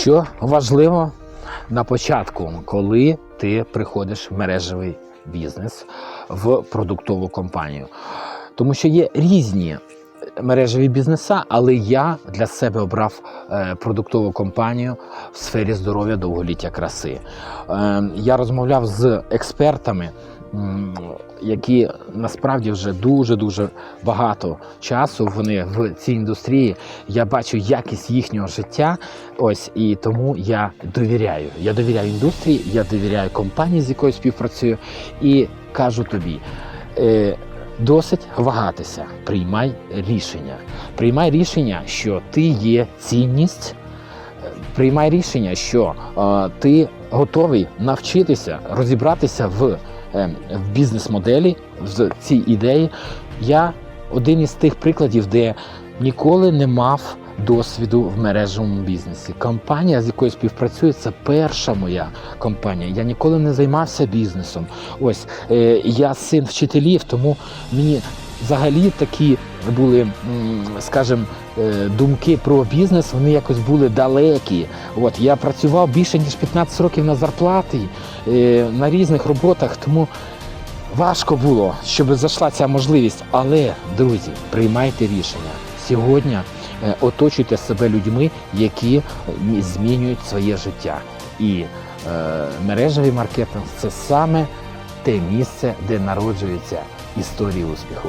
Що важливо на початку, коли ти приходиш в мережевий бізнес в продуктову компанію, тому що є різні мережеві бізнеса, але я для себе обрав е, продуктову компанію в сфері здоров'я, довголіття, краси. Е, Я розмовляв з експертами, які насправді вже дуже дуже багато часу вони в цій індустрії. Я бачу якість їхнього життя. Ось і тому я довіряю. Я довіряю індустрії, я довіряю компанії, з якою співпрацюю, і кажу тобі. Е, Досить вагатися, приймай рішення. Приймай рішення, що ти є цінність. Приймай рішення, що е, ти готовий навчитися розібратися в, в бізнес-моделі, в цій ідеї. Я один із тих прикладів, де ніколи не мав досвіду в мережевому бізнесі. Компанія, з якою співпрацюю, це перша моя компанія. Я ніколи не займався бізнесом. Ось е, я син вчителів, тому мені взагалі такі були, скажімо, е, думки про бізнес, вони якось були далекі. От я працював більше ніж 15 років на зарплаті е, на різних роботах, тому. Важко було, щоб зайшла ця можливість, але друзі, приймайте рішення сьогодні. е, Оточуйте себе людьми, які е, змінюють своє життя. І е, мережевий маркетинг це саме те місце, де народжуються історії успіху.